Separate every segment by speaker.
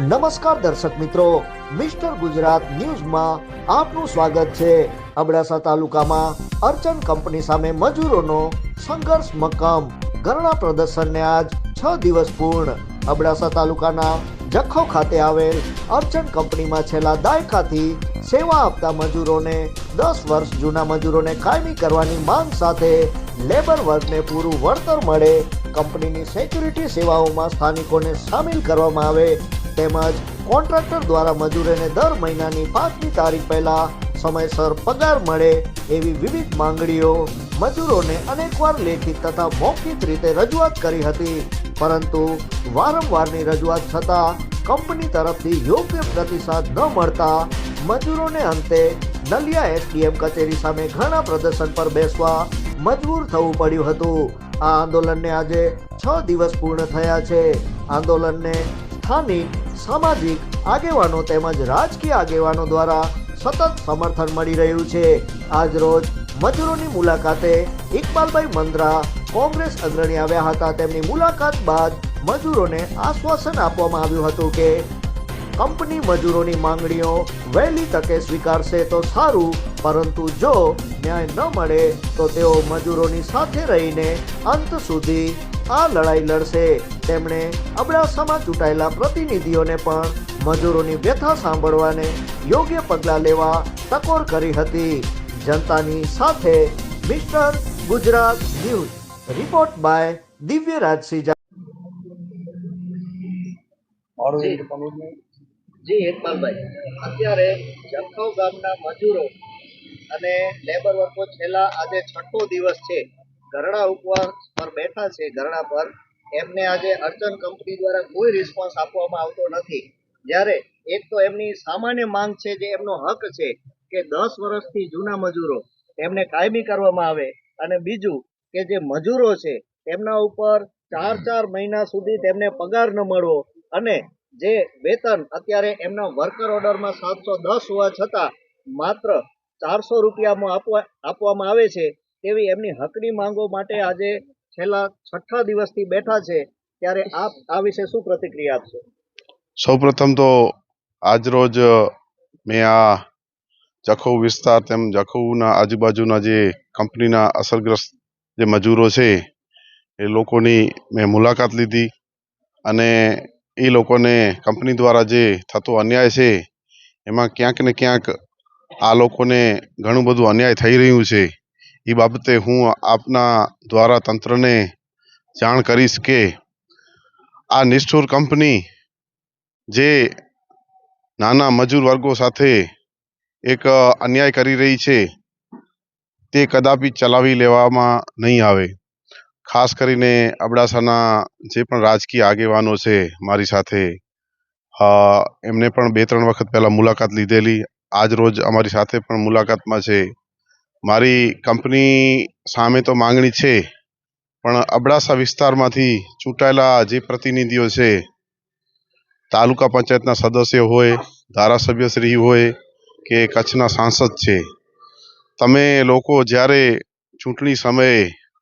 Speaker 1: નમસ્કાર દર્શક મિત્રો, મિસ્ટર ગુજરાત ન્યૂઝમાં આપનું સ્વાગત છે. અબડાસા તાલુકામાં અર્ચન કંપની સામે મજૂરોનો સંઘર્ષ મક્કમ. ધરણા પ્રદર્શનને આજ છ દિવસ પૂર્ણ. અબડાસા તાલુકાના જખો ખાતે આવેલ અર્ચન કંપનીમાં છેલ્લા દાયકાથી સેવા આપતા મજૂરોને દસ વર્ષ જૂના મજૂરોને કાયમી કરવાની માંગ સાથે લેબર વર્ગને પૂરું વળતર મળે. કંપનીની સેક્યુરિટી સેવાઓમાં સ્થાનિકોને સામેલ કરવામાં આવે તેમજ કોન્ટ્રાક્ટર દ્વારા મજૂરોને દર મહિનાની પાંચમી તારીખ પહેલા સમયસર પગાર મળે એવી વિવિધ માંગણીઓ મજૂરોને અનેકવાર લેખિત તથા મૌખિક રીતે રજૂઆત કરી હતી. પરંતુ વારંવારની રજૂઆત છતાં કંપની તરફથી યોગ્ય પ્રતિસાદ ન મળતા મજૂરોને અંતે નલિયા એસડીએમ કચેરી સામે ઘણા પ્રદર્શન પર બેસવા મજબૂર થવું પડ્યું હતું. આ આંદોલનને આજે છ દિવસ પૂર્ણ થયા છે. આંદોલનને સ્થાનિક સામાજિક આગેવાનો તેમજ રાજકીય આગેવાનો દ્વારા સતત સમર્થન મળી રહ્યું છે. આજ રોજ મજૂરોની મુલાકાતે ઇકબાલભાઈ મંદ્રા કોંગ્રેસ અગ્રણી આવ્યા હતા. તેમની મુલાકાત બાદ મજૂરોને આશ્વાસન આપવામાં આવ્યું હતું કે કંપની મજૂરોની માંગણીઓ વહેલી તકે સ્વીકારશે તો સારું, પરંતુ જો ન્યાય ન મળે તો તેઓ મજૂરોની સાથે રહીને અંત સુધી આ લડાઈ લડશે. તેમણે અબડાસામાં ચૂંટાયેલા પ્રતિનિધિઓને પણ મજૂરોની વ્યથા સાંભળવાને યોગ્ય પગલાં લેવા ટકોર કરી હતી. જનતાની સાથે mister Gujarat news. Report by Divya Rajsinh ji.
Speaker 2: ઇકબાલભાઈ અત્યારે જખૌ ગામના મજૂરો અને લેબર વર્કો છેલ્લા આજે છઠ્ઠો દિવસ છે. ધરણા ઉપવાસ પર બેઠા છે ગરડા પર, એમને આજે અર્ચન કંપની દ્વારા કોઈ રિસ્પોન્સ આપવામાં આવતો નથી. જ્યારે એક તો એમની સામાન્ય માંગ છે જે એમનો હક છે કે દસ વર્ષથી જૂના મજૂરો એમને કાયમી કરવામાં આવે અને બીજું કે જે મજૂરો છે તેમના ઉપર ચાર ચાર મહિના સુધી તેમને પગાર ન મળવો અને જે વેતન અત્યારે એમના વર્કર ઓર્ડરમાં સાતસો દસ હોવા છતાં માત્ર ચારસો રૂપિયામાં આપવા, આપવામાં આવે છે તેવી એમની હકની માંગો માટે આજે છેલ્લા છઠ્ઠા દિવસથી બેઠા છે, ત્યારે આપ આ વિશે શું પ્રતિક્રિયા આપશો?
Speaker 3: સૌપ્રથમ તો આજ રોજ મેં આ જખૌ વિસ્તાર તેમ જખૌના આજુબાજુના જે કંપનીના અસરગ્રસ્ત જે મજૂરો છે, એ લોકોની મેં મુલાકાત લીધી અને એ લોકોને કંપની દ્વારા જે થતો અન્યાય છે, એમાં ક્યાંક ને ક્યાંક આ લોકોને ઘણું બધું અન્યાય થઈ રહ્યું છે. એ બાબતે હું આપના દ્વારા તંત્રને જાણ કરીશ કે આ નિષ્ઠુર કંપની જે નાના મજૂર વર્ગો સાથે એક અન્યાય કરી રહી છે, તે કદાપી ચલાવી લેવામાં નહીં આવે. ખાસ કરીને અબડાસાના જે પણ રાજકીય આગેવાનો છે મારી સાથે એમને પણ બે ત્રણ વખત પહેલાં મુલાકાત લીધેલી. આજ રોજ અમારી સાથે પણ મુલાકાતમાં છે. મારી કંપની સામે તો માંગણી છે, પણ અબડાસા વિસ્તારમાંથી ચૂંટાયેલા જે પ્રતિનિધિઓ છે, તાલુકા પંચાયતના સદસ્ય હોય ધારાસભ્યશ્રી હોય કે કચ્છના સાંસદ છે. તમે લોકો જ્યારે ચૂંટણી સમયે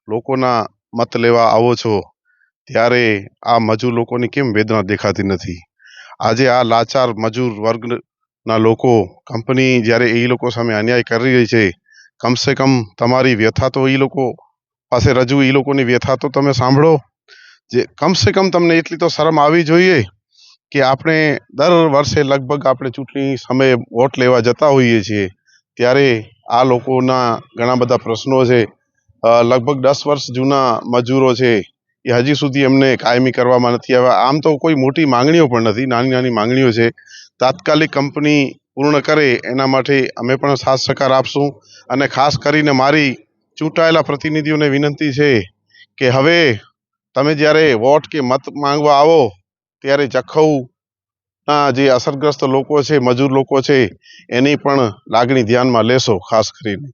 Speaker 3: લોકોના મત લેવા આવો છો, ત્યારે આ મજૂર લોકોની કેમ વેદના દેખાતી નથી? આજે આ લાચાર મજૂર વર્ગના લોકો કંપની જ્યારે એ લોકો સામે અન્યાય કરી રહી છે કમસે કમ તમારી વ્યથા તો એ લોકો પાસે રજૂ એ લોકોની વ્યથા તો તમે સાંભળો. જે કમસે કમ તમને એટલી તો શરમ આવી જોઈએ કે આપણે દર વર્ષે લગભગ આપણે ચૂંટણી સમયે વોટ લેવા જતા હોઈએ છીએ. ત્યારે આ લોકોના ઘણા બધા પ્રશ્નો છે. લગભગ દસ વર્ષ જૂના મજૂરો છે. એ હજી સુધી એમને કાયમી કરવામાં નથી આવ્યા. આમ તો કોઈ મોટી માંગણીઓ પણ નથી. નાની નાની માંગણીઓ છે. તાત્કાલિક કંપની પૂર્ણ કરે, એના માટે અમે પણ સાથ સહકાર આપશું. અને ખાસ કરીને મારી ચૂંટાયેલા પ્રતિનિધિઓને વિનંતી છે કે હવે તમે જ્યારે વોટ કે મત માંગવા આવો, ત્યારે જખૌના જે અસરગ્રસ્ત લોકો છે, મજૂર લોકો છે, એની પણ લાગણી ધ્યાનમાં લેશો, ખાસ કરીને.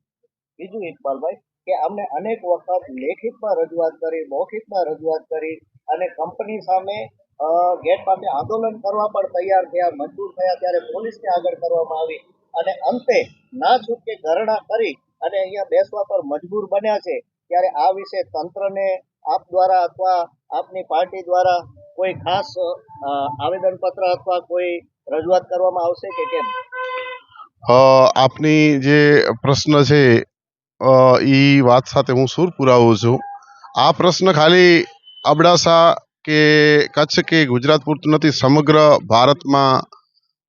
Speaker 2: બીજું ઇકબાલભાઈ કે અમને અનેક વખત લેખિતમાં રજૂઆત કરી, મૌખિકમાં રજૂઆત કરી અને કંપની સામે ગેટ પાસે આંદોલન કરવા પણ તૈયાર થયા મજબૂર થયા ત્યારે પોલીસને આગળ કરવામાં આવી અને અંતે ના છૂટકે ધરણા કરી અને અહીંયા બેસવા પર મજબૂર બન્યા છે. ત્યારે આ વિશે તંત્રને, આપ દ્વારા અથવા આપની પાર્ટી દ્વારા કોઈ ખાસ આવેદન પત્ર અથવા કોઈ રજૂઆત કરવામાં આવશે કે કેમ?
Speaker 3: આપની જે પ્રશ્ન છે એ વાત સાથે હું સુર પુરાવું છું. આ પ્રશ્ન ખાલી અબડાસા કે કચ્છ કે ગુજરાત પૂરતું નથી, સમગ્ર ભારતમાં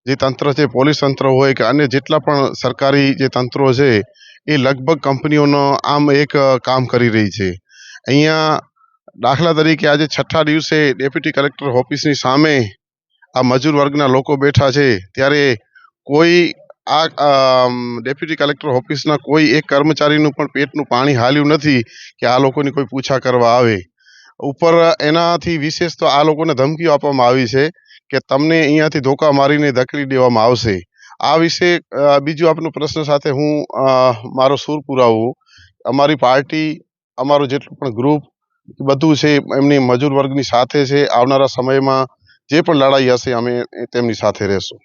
Speaker 3: જે તંત્ર છે, પોલીસ તંત્ર હોય કે અન્ય જેટલા પણ સરકારી જે તંત્રો છે, એ લગભગ કંપનીઓનો આમ એક કામ કરી રહી છે. અહીંયા દાખલા તરીકે આજે છઠ્ઠા દિવસે ડેપ્યુટી કલેક્ટર ઓફિસની સામે આ મજૂર વર્ગના લોકો બેઠા છે. ત્યારે કોઈ આ ડેપ્યુટી કલેક્ટર ઓફિસના કોઈ એક કર્મચારીનું પણ પેટનું પાણી હાલ્યું નથી કે આ લોકોની કોઈ પૂછા કરવા આવે. ઉપર એનાથી વિશેષ તો આ લોકોને ધમકીઓ આપવામાં આવી છે કે તમને અહીંયાથી ધોકા મારીને ધકેલી દેવામાં આવશે. આ વિશે બીજું આપનો પ્રશ્ન સાથે હું મારો સૂર પુરાવું. અમારી પાર્ટી, અમારું જેટલું પણ ગ્રુપ, બધું છે, એમની મજૂર વર્ગની સાથે છે. આવનારા સમયમાં જે પણ લડાઈ હશે અમે તેમની સાથે રહેશું.